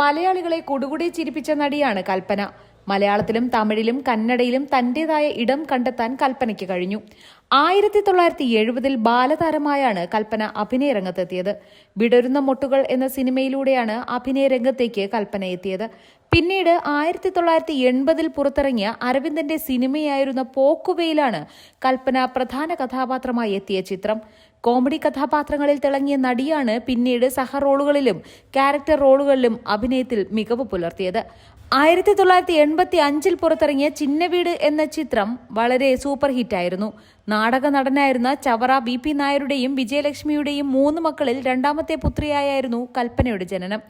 മലയാളികളെ കൊടുകുടി ചിരിപ്പിച്ച നടിയാണ് കൽപ്പന. മലയാളത്തിലും തമിഴിലും കന്നഡയിലും തന്റേതായ ഇടം കണ്ടെത്താൻ കൽപ്പനയ്ക്ക് കഴിഞ്ഞു. ആയിരത്തി തൊള്ളായിരത്തി എഴുപതിൽ ബാലതാരമായാണ് കൽപ്പന അഭിനയ രംഗത്തെത്തിയത്. വിടരുന്ന മൊട്ടുകൾ എന്ന സിനിമയിലൂടെയാണ് അഭിനയ രംഗത്തേക്ക് കൽപ്പന എത്തിയത്. പിന്നീട് ആയിരത്തി തൊള്ളായിരത്തി എൺപതിൽ പുറത്തിറങ്ങിയ അരവിന്ദന്റെ സിനിമയായിരുന്ന പോക്കുവയിലാണ് കൽപ്പന പ്രധാന കഥാപാത്രമായി എത്തിയ ചിത്രം. കോമഡി കഥാപാത്രങ്ങളിൽ തിളങ്ങിയ നടിയാണ് പിന്നീട് സഹറോളുകളിലും ക്യാരക്ടർ റോളുകളിലും അഭിനയത്തിൽ മികവ് പുലർത്തിയത്. ആയിരത്തി തൊള്ളായിരത്തി എൺപത്തി അഞ്ചിൽ പുറത്തിറങ്ങിയ ചിന്നവീട് എന്ന ചിത്രം വളരെ സൂപ്പർ ഹിറ്റായിരുന്നു നാടക നടനായിരുന്ന ചവറ ബി പി നായരുടെയും വിജയലക്ഷ്മിയുടെയും മൂന്ന് മക്കളിൽ രണ്ടാമത്തെ പുത്രിയായിരുന്നു കൽപ്പനയുടെ ജനനം.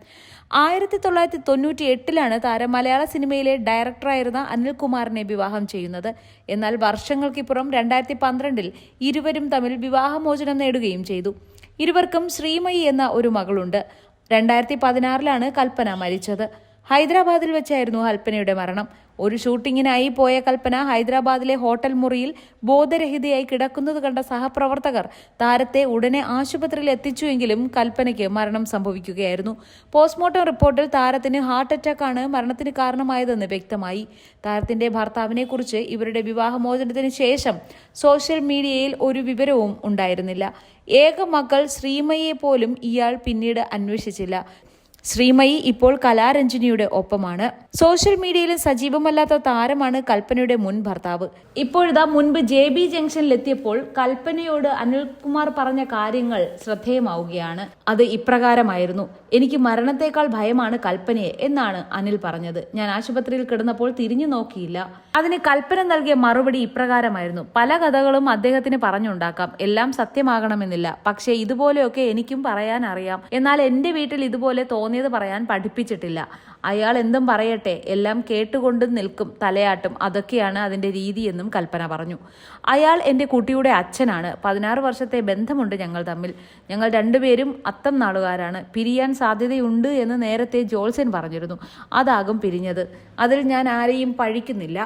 ആയിരത്തി തൊള്ളായിരത്തി തൊണ്ണൂറ്റി എട്ടിലാണ് താരം മലയാള സിനിമയിലെ ഡയറക്ടറായിരുന്ന അനിൽകുമാറിനെ വിവാഹം ചെയ്യുന്നത്. എന്നാൽ വർഷങ്ങൾക്കിപ്പുറം രണ്ടായിരത്തി പന്ത്രണ്ടിൽ ഇരുവരും തമ്മിൽ വിവാഹമോചനം നേടുകയും ചെയ്തു. ഇരുവർക്കും ശ്രീമയി എന്ന ഒരു മകളുണ്ട്. രണ്ടായിരത്തി പതിനാറിലാണ് കൽപ്പന മരിച്ചത്. ഹൈദരാബാദിൽ വെച്ചായിരുന്നു കൽപ്പനയുടെ മരണം. ഒരു ഷൂട്ടിങ്ങിനായി പോയ കൽപ്പന ഹൈദരാബാദിലെ ഹോട്ടൽ മുറിയിൽ ബോധരഹിതയായി കിടക്കുന്നത് കണ്ട സഹപ്രവർത്തകർ താരത്തെ ഉടനെ ആശുപത്രിയിൽ എത്തിച്ചുവെങ്കിലും കൽപ്പനയ്ക്ക് മരണം സംഭവിക്കുകയായിരുന്നു. പോസ്റ്റ്മോർട്ടം റിപ്പോർട്ടിൽ താരത്തിന് ഹാർട്ട് അറ്റാക്കാണ് മരണത്തിന് കാരണമായതെന്ന് വ്യക്തമായി. താരത്തിന്റെ ഭർത്താവിനെ കുറിച്ച് ഇവരുടെ വിവാഹമോചനത്തിന് ശേഷം സോഷ്യൽ മീഡിയയിൽ ഒരു വിവരവും ഉണ്ടായിരുന്നില്ല. ഏക മകൾ ശ്രീമയെ പോലും ഇയാൾ പിന്നീട് അന്വേഷിച്ചില്ല. ശ്രീമയി ഇപ്പോൾ കലാരഞ്ജനിയുടെ ഒപ്പമാണ്. സോഷ്യൽ മീഡിയയിൽ സജീവമല്ലാത്ത താരമാണ് കൽപ്പനയുടെ മുൻ ഭർത്താവ്. ഇപ്പോഴിതാ മുൻപ് ജെ ബി ജംഗ്ഷനിലെത്തിയപ്പോൾ കൽപ്പനയോട് അനിൽകുമാർ പറഞ്ഞ കാര്യങ്ങൾ ശ്രദ്ധേയമാവുകയാണ്. അത് ഇപ്രകാരമായിരുന്നു. എനിക്ക് മരണത്തെക്കാൾ ഭയമാണ് കൽപ്പനയെ എന്നാണ് അനിൽ പറഞ്ഞത്. ഞാൻ ആശുപത്രിയിൽ കിടന്നപ്പോൾ തിരിഞ്ഞു നോക്കിയില്ല. അതിന് കൽപ്പന നൽകിയ മറുപടി ഇപ്രകാരമായിരുന്നു. പല കഥകളും അദ്ദേഹത്തിന് പറഞ്ഞുണ്ടാക്കാം. എല്ലാം സത്യമാകണമെന്നില്ല. പക്ഷേ ഇതുപോലെയൊക്കെ എനിക്കും പറയാൻ അറിയാം എന്നാൽ എന്റെ വീട്ടിൽ ഇതുപോലെ തോന്നിയത് പറയാൻ പഠിപ്പിച്ചിട്ടില്ല. അയാൾ എന്തും പറയട്ടെ എല്ലാം കേട്ടുകൊണ്ട് നിൽക്കും തലയാട്ടും. അതൊക്കെയാണ് അതിന്റെ രീതിയെന്നും കൽപ്പന പറഞ്ഞു. അയാൾ എന്റെ കുട്ടിയുടെ അച്ഛനാണ്. പതിനാറ് വർഷത്തെ ബന്ധമുണ്ട് ഞങ്ങൾ തമ്മിൽ. ഞങ്ങൾ രണ്ടുപേരും അത്തം നാളുകാരാണ് പിരിയാൻ സാധ്യതയുണ്ട് എന്ന് നേരത്തെ ജോൾസൻ പറഞ്ഞിരുന്നു. അതാകും പിരിഞ്ഞത്. അതിൽ ഞാൻ ആരെയും പഴിക്കുന്നില്ല.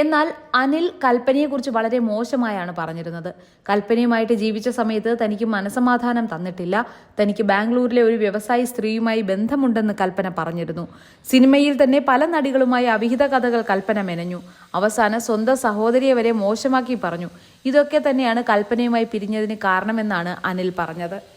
എന്നാൽ അനിൽ കൽപ്പനയെക്കുറിച്ച് വളരെ മോശമായാണ് പറഞ്ഞിരുന്നത്. കൽപ്പനയുമായിട്ട് ജീവിച്ച സമയത്ത് തനിക്ക് മനസമാധാനം തന്നിട്ടില്ല. തനിക്ക് ബാംഗ്ലൂരിലെ ഒരു വ്യവസായി സ്ത്രീയുമായി ബന്ധമുണ്ടെന്ന് കൽപ്പന പറഞ്ഞിരുന്നു. സിനിമയിൽ തന്നെ പല നടികളുമായി അവിഹിത കഥകൾ കൽപ്പന മെനഞ്ഞു. അവസാനം സ്വന്തം സഹോദരിയെ വരെ മോശമാക്കി പറഞ്ഞു. ഇതൊക്കെ തന്നെയാണ് കൽപ്പനയുമായി പിരിഞ്ഞതിന് കാരണമെന്നാണ് അനിൽ പറഞ്ഞത്.